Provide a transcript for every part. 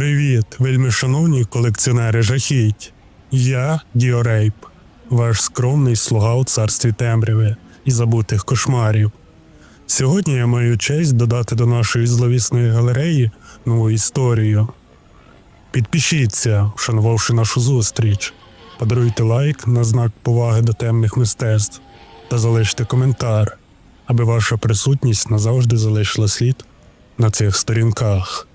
Привіт, вельми шановні колекціонери жахіть. Я Діорейп, ваш скромний слуга у царстві темряви і забутих кошмарів. Сьогодні я маю честь додати до нашої зловісної галереї нову історію. Підпишіться, вшанувавши нашу зустріч, подаруйте лайк на знак поваги до темних мистецтв та залиште коментар, аби ваша присутність назавжди залишила слід на цих сторінках.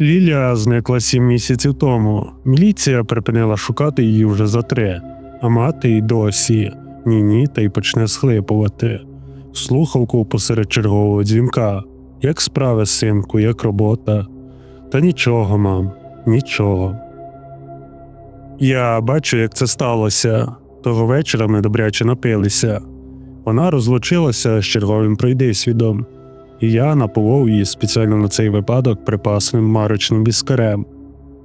Лілія зникла сім місяців тому. Міліція припинила шукати її вже за три, а мати й досі ні-ні та й почне схлипувати. Слухавку посеред чергового дзвінка. Як справи, синку, як робота? Та нічого, мам, нічого. Я бачу, як це сталося. Того вечора ми добряче напилися. Вона розлучилася з черговим пройдисвідом, і я напував її спеціально на цей випадок припасеним марочним віскарем,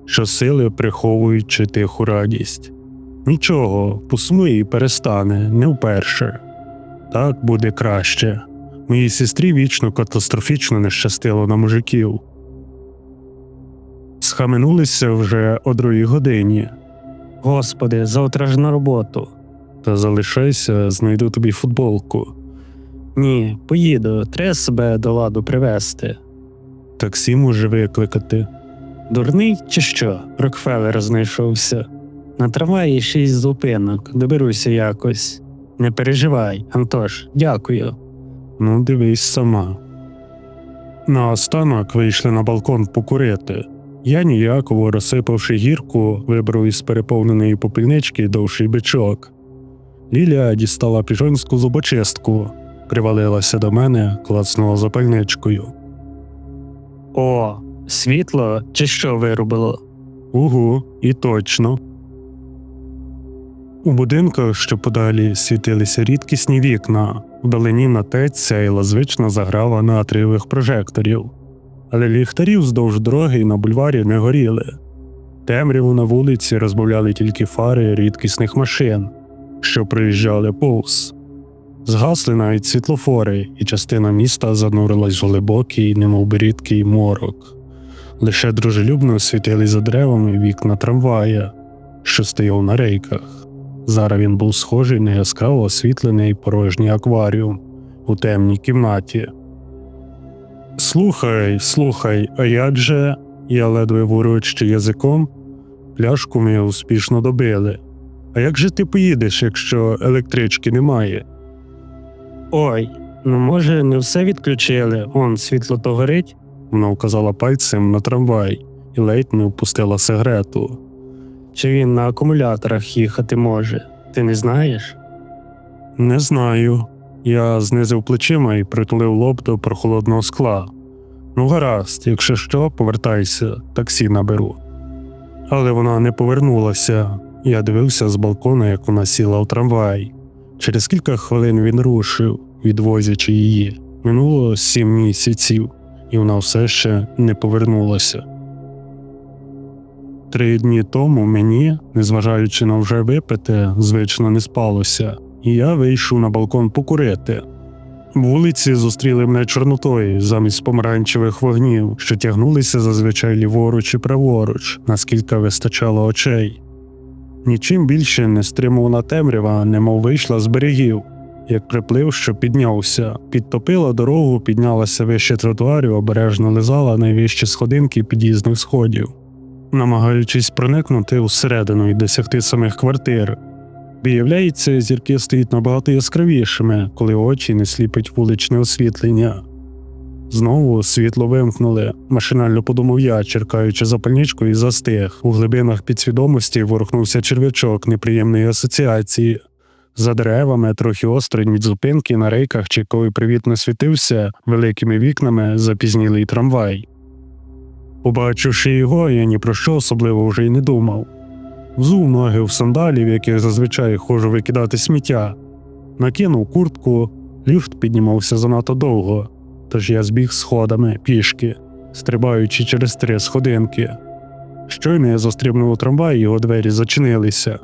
що сили приховуючи тиху радість. Нічого, посмує і перестане, не вперше. Так буде краще. Моїй сестрі вічно катастрофічно не щастило на мужиків. Схаменулися вже о другій годині, Господи, завтра ж на роботу. та залишайся, знайду тобі футболку. Ні, поїду, треба себе до ладу привезти. Таксі може викликати. Дурний чи що? Рокфеллер знайшовся. На трамваї шість зупинок, доберуся якось. Не переживай, Антош, дякую. Ну, дивись сама. Наостанок вийшли на балкон покурити. Я ніяково розсипавши гірку, вибрав із переповненої попільнички довший бичок. Лілія дістала піжонську зубочистку, привалилася до мене, клацнула запальничкою. О, світло чи що вирубило? Угу, і точно. У будинках, що подалі, світилися рідкісні вікна, вдалині на тець сяїла звична заграва натрієвих прожекторів, але ліхтарів вздовж дороги і на бульварі не горіли. Темряву на вулиці розбавляли тільки фари рідкісних машин, що проїжджали повз. Згасли навіть світлофори, і частина міста занурилась в глибокий, немовби рідкий морок. Лише дружелюбно світили за деревами вікна трамвая, що стояв на рейках. Зараз він був схожий на яскраво освітлений порожній акваріум у темній кімнаті. Слухай, слухай, а як же, я ледве вороччи язиком, пляшку ми успішно добили. А як же ти поїдеш, якщо електрички немає? Ой, ну може не все відключили, он світло то горить? Вона вказала пальцем на трамвай і ледь не впустила сигарету. Чи він на акумуляторах їхати може? Ти не знаєш? Не знаю. Я знизив плечима і притулив лоб до прохолодного скла. Ну, гаразд, якщо що, повертайся, таксі наберу. Але вона не повернулася. Я дивився з балкона, як вона сіла в трамвай. Через кілька хвилин він рушив, відвозячи її. Минуло сім місяців, і вона все ще не повернулася. Три дні тому мені, незважаючи на вже випите, звично не спалося, і я вийшов на балкон покурити. Вулиці зустріли мене чорнотою замість помаранчевих вогнів, що тягнулися зазвичай ліворуч і праворуч, наскільки вистачало очей. Нічим більше не стримувана темрява, немов вийшла з берегів, як приплив, що піднявся, підтопила дорогу, піднялася вище тротуарів, обережно лизала найвищі сходинки під'їзних сходів, намагаючись проникнути всередину і досягти самих квартир. Виявляється, зірки стають набагато яскравішими, коли очі не сліпить вуличне освітлення. Знову світло вимкнули, машинально подумав я, черкаючи запальничку і застиг. У глибинах підсвідомості ворухнувся черв'ячок неприємної асоціації. За деревами, трохи осторонь від зупинки на рейках чековий привітно світився великими вікнами запізнілий трамвай. Побачивши його, я ні про що особливо вже й не думав. Взув ноги в сандалі, в яких зазвичай ходжу викидати сміття, накинув куртку, ліфт піднімався занадто довго, тож я збіг сходами пішки, стрибаючи через три сходинки. Щойно я застрибнув у трамвай, його двері зачинилися.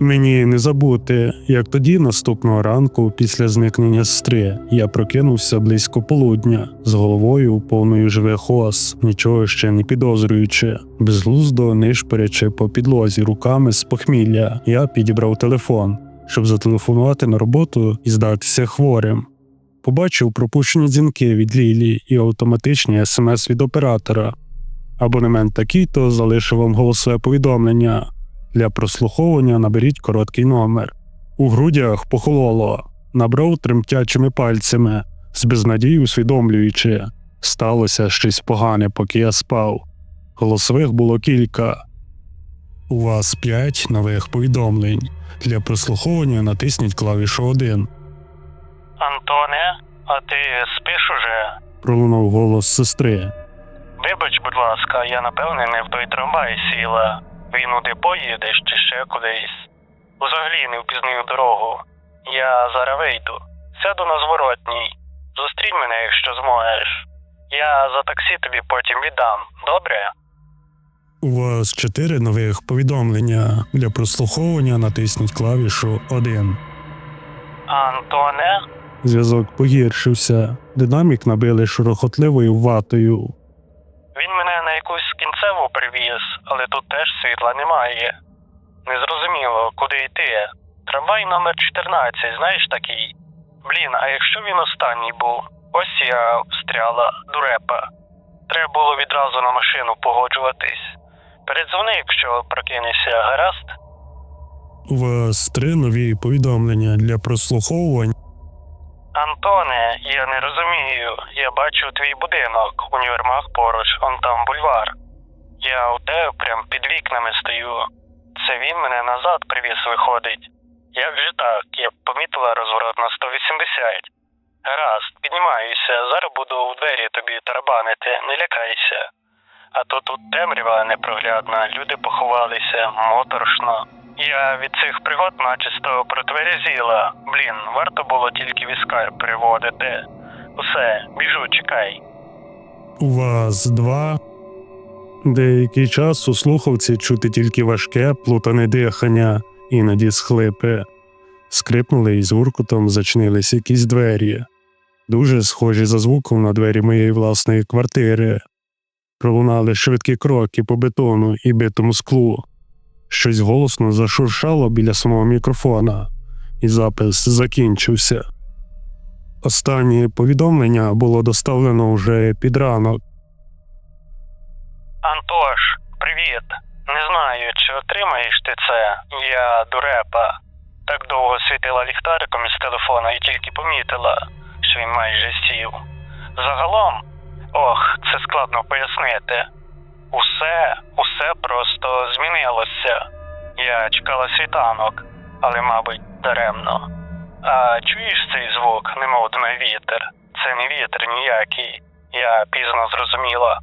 Мені не забути, як тоді наступного ранку, після зникнення сестри, я прокинувся близько полудня з головою повною живих ос, нічого ще не підозрюючи, безглуздо нишпорячи по підлозі руками з похмілля, я підібрав телефон, щоб зателефонувати на роботу і здатися хворим. Побачив пропущені дзвінки від Лілі і автоматичні смс від оператора. Абонемент такий-то залишив вам голосове повідомлення. Для прослуховування наберіть короткий номер. У грудях похололо, набрав тремтячими пальцями, з безнадії усвідомлюючи, сталося щось погане, поки я спав. Голосових було кілька. У вас п'ять нових повідомлень. Для прослуховування натисніть клавішу 1. Антоне, а ти спиш уже? Пролунав голос сестри. Вибач, будь ласка, я напевне не в той трамвай сіла. Він у депо їдеш чи ще кудись. Взагалі не впізнаю дорогу. Я зараз вийду. Сяду на зворотній. Зустрінь мене, якщо зможеш. Я за таксі тобі потім віддам, добре? У вас чотири нових повідомлення. Для прослуховування натисніть клавішу 1. Антоне? Зв'язок погіршився. Динамік набили шурохотливою ватою. Він мене на якусь кінцеву привіз, але тут теж світла немає. Незрозуміло, куди йти. Трамвай номер 14, знаєш такий? Блін, а якщо він останній був? Ось я встряла, дурепа. Треба було відразу на машину погоджуватись. Передзвони, якщо прокинешся, гаразд? У вас три нові повідомлення для прослуховувань. Антоне, я не розумію. Я бачу твій будинок, універмаг поруч, он там бульвар. Я у тебе прям під вікнами стою. Це він мене назад привіз виходить. Як же так? Я помітила розворот на 180. Гаразд, піднімаюся, зараз буду в двері тобі тарабанити, не лякайся. А то тут темрява непроглядна, люди поховалися, моторошно. Я від цих пригод начисто протверезіла. Блін, варто було тільки візка приводити. Усе, біжу, чекай. У вас два. Деякий час у слухавці чути тільки важке, плутане дихання, іноді схлипи. Скрипнули і з гуркутом зачинились якісь двері, дуже схожі за звуком на двері моєї власної квартири. Пролунали швидкі кроки по бетону і битому склу. Щось голосно зашуршало біля самого мікрофона, і запис закінчився. Останнє повідомлення було доставлено вже під ранок. Антош, привіт. Не знаю, чи отримаєш ти це. Я дурепа. Так довго світила ліхтариком із телефона і тільки помітила, що він майже сів. Загалом, ох, це складно пояснити. Усе, усе просто змінилося. Я чекала світанок, але, мабуть, даремно. А чуєш цей звук, немов дме вітер? Це не вітер ніякий. Я пізно зрозуміла.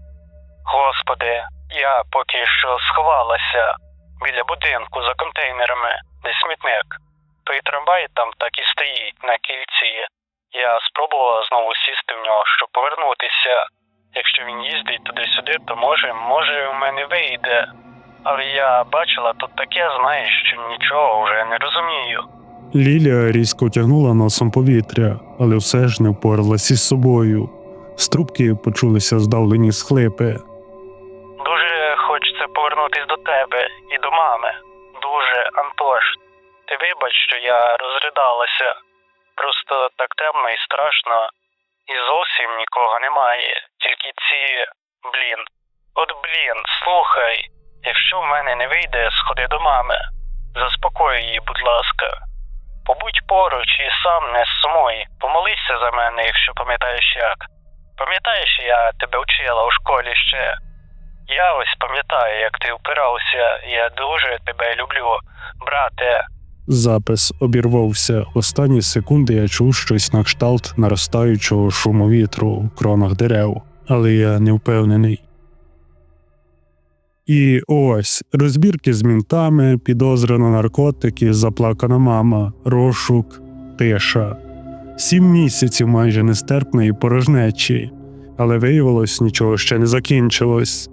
Господи, я поки що сховалася біля будинку за контейнерами, де смітник. Той трамвай там так і стоїть на кільці. Я спробувала знову сісти в нього, щоб повернутися. Якщо він їздить туди-сюди, то може, може, у мене вийде. Але я бачила тут таке, знаєш, що нічого вже не розумію. Ліля різко тягнула носом повітря, але все ж не впоралась із собою. З трубки почулися здавлені схлипи. Дуже хочеться повернутись до тебе і до мами. Дуже, Антош. Ти вибач, що я розридалася. Просто так темно і страшно, і зовсім нікого немає. Тільки ці. блін. От блін, слухай. Якщо в мене не вийде, сходи до мами. Заспокой її, будь ласка. Побудь поруч і сам не сумуй. Помолися за мене, якщо пам'ятаєш як. Пам'ятаєш, я тебе вчила у школі ще. Я ось пам'ятаю, як ти впирався. Я дуже тебе люблю, брате. Запис обірвався. Останні секунди я чув щось на кшталт наростаючого шуму вітру в кронах дерев, але я не впевнений. І ось розбірки з мінтами, підозра на наркотики, заплакана мама, розшук, тиша. Сім місяців майже нестерпної порожнечі, але виявилось, нічого ще не закінчилось.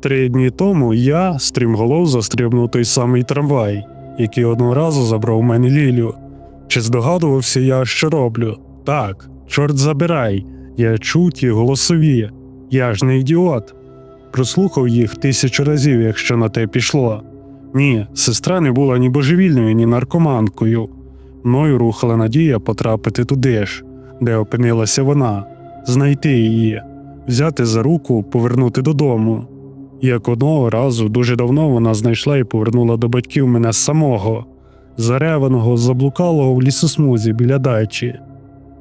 Три дні тому я, стрімголов, застрибнув той самий трамвай, який одного разу забрав у мене Лілю. Чи здогадувався я, що роблю? Так, чорт забирай, я чув ті голосові. Я ж не ідіот. Прослухав їх тисячу разів, якщо на те пішло. Ні, сестра не була ні божевільною, ні наркоманкою. Мною рухала надія потрапити туди ж, де опинилася вона, знайти її, взяти за руку, повернути додому. Як одного разу дуже давно вона знайшла і повернула до батьків мене самого, зареваного, заблукалого в лісосмузі біля дачі.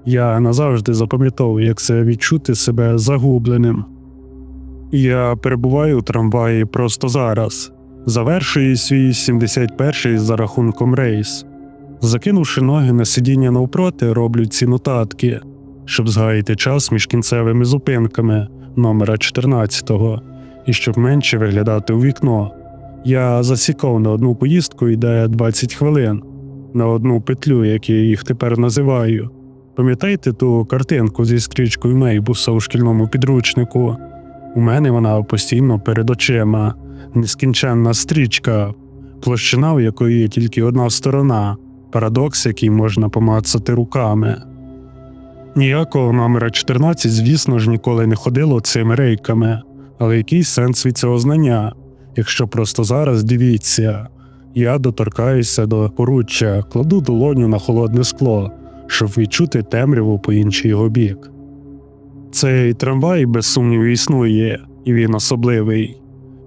Я назавжди запам'ятав, як це відчути себе загубленим. Я перебуваю у трамваї просто зараз, завершую свій 71-й за рахунком рейс. Закинувши ноги на сидіння навпроти, роблю ці нотатки, щоб згаяти час між кінцевими зупинками номера 14-го і щоб менше виглядати у вікно. Я засікав на одну поїздку йде 20 хвилин, на одну петлю, як я їх тепер називаю. Пам'ятаєте ту картинку зі стрічкою Мейбуса у шкільному підручнику? У мене вона постійно перед очима, нескінченна стрічка, площина, у якої є тільки одна сторона, парадокс, який можна помацати руками. Ніякого номера 14, звісно ж, ніколи не ходило цими рейками, але який сенс від цього знання, якщо просто зараз дивіться, я доторкаюся до поруччя, кладу долоню на холодне скло, щоб відчути темряву по інший його бік. Цей трамвай, без сумніву, існує, і він особливий.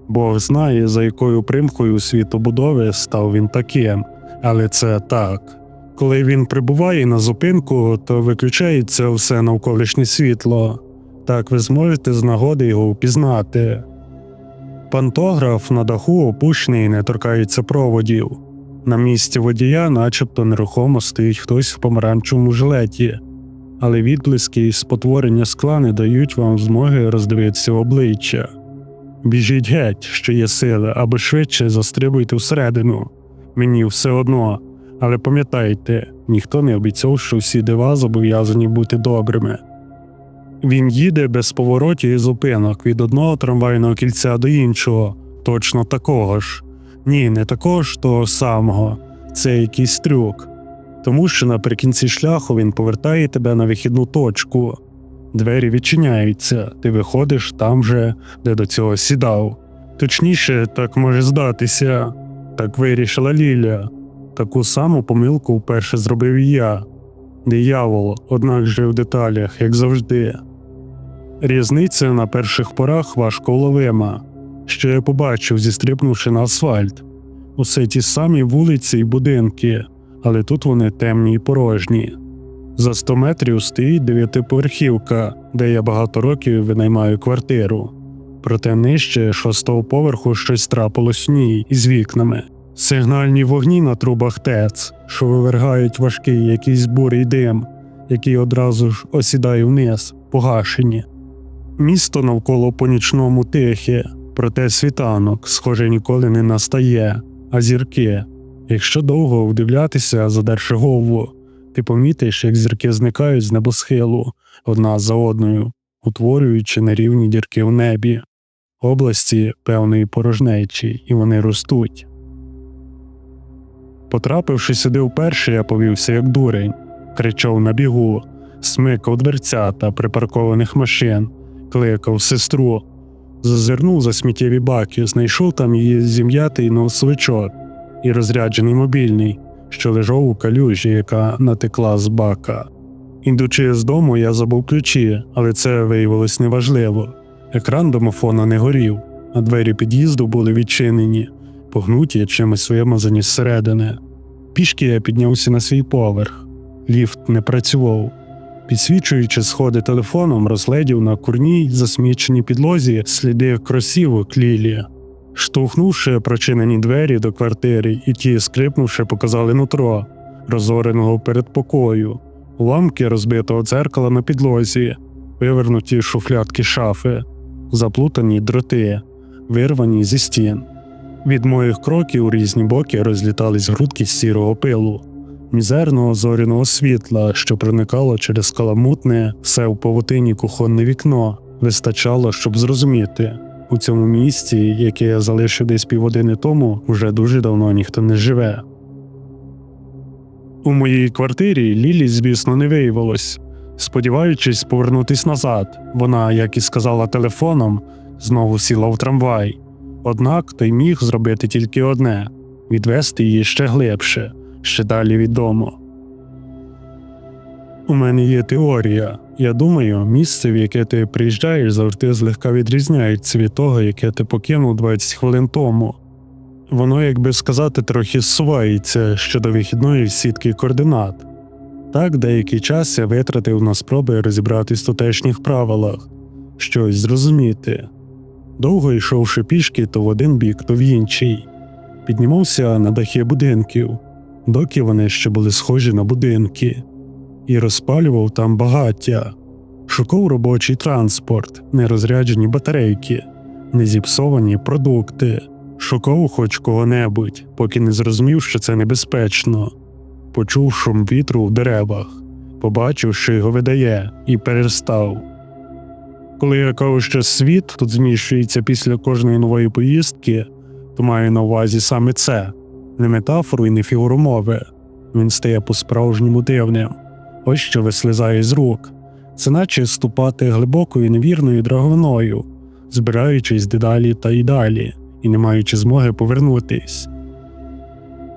Бог знає, за якою примкою світобудови став він таким, але це так. Коли він прибуває на зупинку, то виключається все навколишнє світло. Так ви зможете з нагоди його впізнати. Пантограф на даху опущений і не торкається проводів. На місці водія, начебто нерухомо стоїть хтось в помаранчевому жилеті, але відблиски і спотворення скла не дають вам змоги роздивитися обличчя. Біжіть геть, що є сили, або швидше застрибуйте всередину. Мені все одно, але пам'ятайте, ніхто не обіцяв, що всі дива зобов'язані бути добрими. Він їде без поворотів і зупинок від одного трамвайного кільця до іншого, точно такого ж. Ні, не такого ж того самого, це якийсь трюк. Тому що наприкінці шляху він повертає тебе на вихідну точку. Двері відчиняються, ти виходиш там же, де до цього сідав. Точніше, так може здатися. Так вирішила Ліля. Таку саму помилку вперше зробив і я. Диявол, однак же в деталях, як завжди. Різниця на перших порах важко уловима, що я побачив, зістрибнувши на асфальт. Усе ті самі вулиці й будинки, але тут вони темні й порожні. За 100 метрів стоїть дев'ятиповерхівка, де я багато років винаймаю квартиру. Проте нижче шостого поверху щось трапилось в ній із вікнами. Сигнальні вогні на трубах ТЕЦ, що вивергають важкий якийсь бурий дим, який одразу ж осідає вниз, погашені. Місто навколо по нічному тихе, проте світанок, схоже, ніколи не настає, а зірки. Якщо довго вдивлятися, задерши голову, ти помітиш, як зірки зникають з небосхилу одна за одною, утворюючи нерівні дірки в небі, області певної порожнечі, і вони ростуть. Потрапивши сюди вперше, я повівся як дурень, кричав на бігу, смикав дверцята припаркованих машин, кликав сестру, зазирнув за сміттєві баки, знайшов там її зім'ятий носовичок і розряджений мобільний, що лежав у калюжі, яка натекла з бака. Ідучи з дому, я забув ключі, але це виявилось неважливо. Екран домофона не горів, а двері під'їзду були відчинені, погнуті чимось вимазані зсередини. Пішки я піднявся на свій поверх. Ліфт не працював. Підсвічуючи сходи телефоном, розгледів на курній засміченій підлозі сліди кросівок Лілі. Штовхнувши прочинені двері до квартири, і ті, скрипнувши, показали нутро, розореного передпокою, уламки розбитого дзеркала на підлозі, вивернуті шуфлядки шафи, заплутані дроти, вирвані зі стін. Від моїх кроків у різні боки розлітались грудки сірого пилу, мізерного зоряного світла, що проникало через каламутне, все в павутині кухонне вікно, вистачало, щоб зрозуміти. У цьому місці, яке я залишив десь півгодини тому, вже дуже давно ніхто не живе. У моїй квартирі Лілі, звісно, не виявилось. Сподіваючись повернутись назад, вона, як і сказала телефоном, знову сіла в трамвай. Однак той міг зробити тільки одне відвести її ще глибше, ще далі від дому. У мене є теорія. Я думаю, місце, в яке ти приїжджаєш, завжди злегка відрізняється від того, яке ти покинув 20 хвилин тому. Воно, як би сказати, трохи зсувається щодо вихідної сітки координат. Так, деякий час я витратив на спроби розібратись в тутешніх правилах, щось зрозуміти. Довго йшовши пішки то в один бік, то в інший. Піднімався на дахи будинків, доки вони ще були схожі на будинки, і розпалював там багаття, шукав робочий транспорт, нерозряджені батарейки, незіпсовані продукти, шукав хоч кого-небудь, поки не зрозумів, що це небезпечно. Почув шум вітру в деревах, побачив, що його видає, і перестав. Коли я кажу, що світ тут зміщується після кожної нової поїздки, то маю на увазі саме це не метафору і не фігуру мови. Він стає по-справжньому дивним. Ось що вислизає з рук. Це наче ступати глибокою невірною драговиною, збираючись дедалі та й далі, і не маючи змоги повернутись.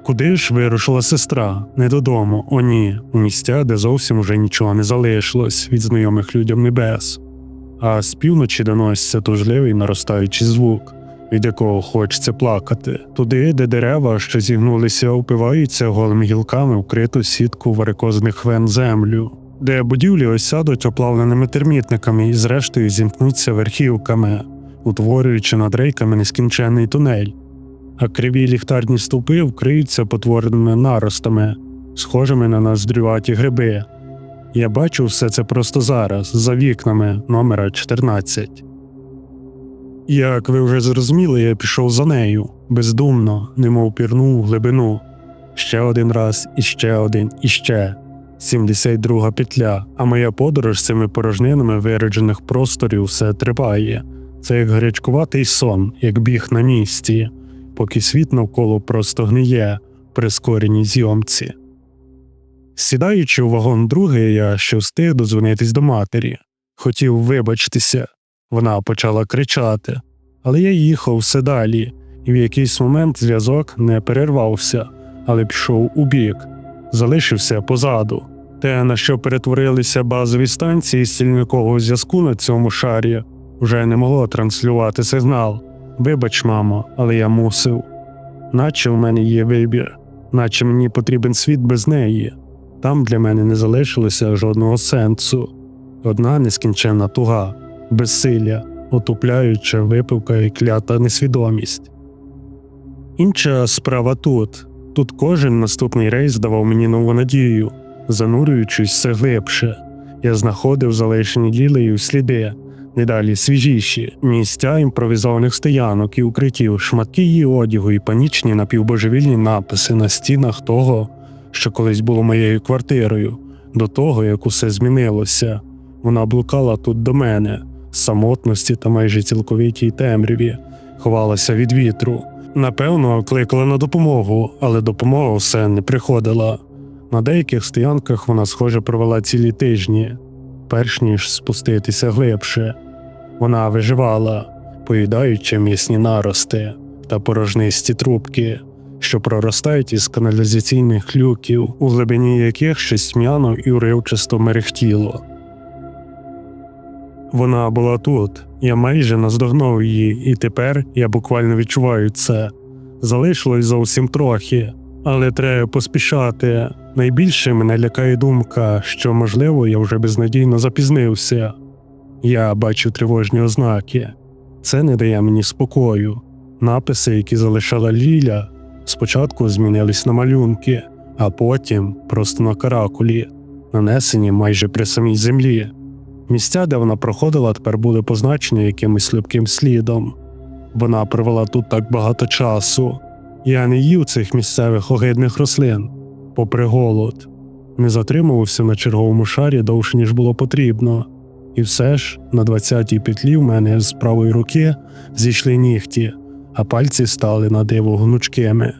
Куди ж вирушила сестра? Не додому, о ні, у місця, де зовсім уже нічого не залишилось від знайомих людям небес. А з півночі доноситься тужливий наростаючий звук, від якого хочеться плакати, туди, де дерева, що зігнулися, упиваються голими гілками вкриту сітку варикозних вен землю, де будівлі осядуть оплавленими термітниками і зрештою зімкнуться верхівками, утворюючи над рейками нескінченний тунель а криві ліхтарні стовпи вкриються потвореними наростами, схожими на ноздрюваті гриби. Я бачу все це просто зараз, за вікнами номера 14. Як ви вже зрозуміли, я пішов за нею, бездумно, немов пірнув у глибину. Ще один раз, і ще один, і ще. 72 петля, а моя подорож з цими порожнинами вироджених просторів все триває. Це як гарячкуватий сон, як біг на місці поки світ навколо просто гниє в прискореній зйомці. Сідаючи у вагон другий, я ще встиг дозвонитись до матері, хотів вибачитися. Вона почала кричати, але я їхав все далі, і в якийсь момент зв'язок не перервався, але пішов у бік, залишився позаду. Те, на що перетворилися базові станції стільникового зв'язку на цьому шарі, вже не могло транслювати сигнал. Вибач, мамо, але я мусив. Наче в мене є вибір, наче мені потрібен світ без неї. Там для мене не залишилося жодного сенсу. Одна нескінченна туга, безсилля, отупляюча випивка і клята несвідомість. Інша справа тут. Тут кожен наступний рейс давав мені нову надію, занурюючись все глибше. Я знаходив залишені лілею сліди, Недалі свіжіші місця імпровізованих стоянок і укриттів, шматки її одягу і панічні напівбожевільні написи на стінах того, що колись було моєю квартирою, до того як усе змінилося. Вона блукала тут до мене, самотності та майже цілковитій темряві, ховалася від вітру. Напевно, кликала на допомогу, але допомога все не приходила. На деяких стоянках вона, схоже, провела цілі тижні, перш ніж спуститися глибше. Вона виживала, поїдаючи м'ясні нарости та порожнисті трубки, що проростають із каналізаційних люків, у глибині яких щось тьмяно і уривчасто мерехтіло. Вона була тут, я майже наздогнув її, і тепер я буквально відчуваю це. Залишилось зовсім трохи, але треба поспішати. Найбільше мене лякає думка, що, можливо, я вже безнадійно запізнився. Я бачу тривожні ознаки. Це не дає мені спокою. Написи, які залишала Ліля, спочатку змінились на малюнки, а потім просто на каракулі, нанесені майже при самій землі. Місця, де вона проходила, тепер були позначені якимось липким слідом. Вона провела тут так багато часу. Я не їв цих місцевих огидних рослин, попри голод, не затримувався на черговому шарі довше, ніж було потрібно. І все ж на 20-й петлі в мене з правої руки зійшли нігті, а пальці стали на диво гнучкими.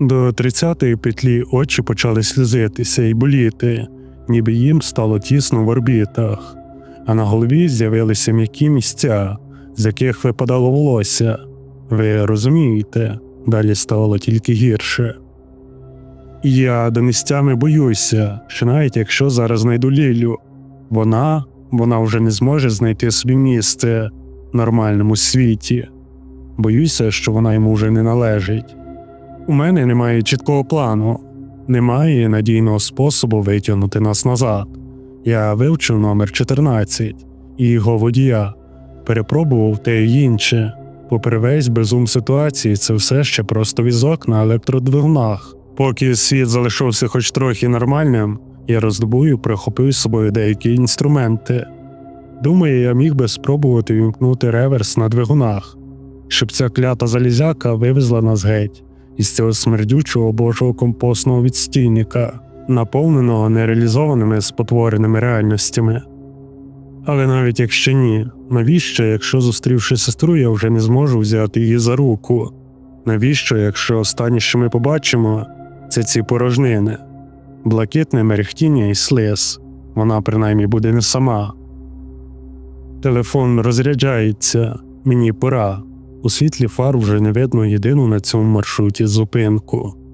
До 30-ї петлі очі почали сльозитися і боліти, ніби їм стало тісно в орбітах, а на голові з'явилися м'які місця, з яких випадало волосся. Ви розумієте, далі ставало тільки гірше. Я до місцями боюся, що навіть якщо зараз знайду Лілю, вона, вона вже не зможе знайти собі місце в нормальному світі. Боюся, що вона йому вже не належить. У мене немає чіткого плану, немає надійного способу витягнути нас назад. Я вивчив номер 14 і його водія, перепробував те й інше. Попри весь безум ситуації, це все ще просто візок на електродвигунах. Поки світ залишився хоч трохи нормальним, я роздобую прихопив з собою деякі інструменти. Думаю, я міг би спробувати вімкнути реверс на двигунах, щоб ця клята залізяка вивезла нас геть із цього смердючого божого компостного відстійника, наповненого нереалізованими спотвореними реальностями. Але навіть якщо ні, навіщо, якщо зустрівши сестру, я вже не зможу взяти її за руку? Навіщо, якщо останнє, що ми побачимо, це ці порожнини, блакитне мерехтіння і слиз, вона принаймні буде не сама. Телефон розряджається, мені пора. У світлі фар вже не видно єдину на цьому маршруті зупинку.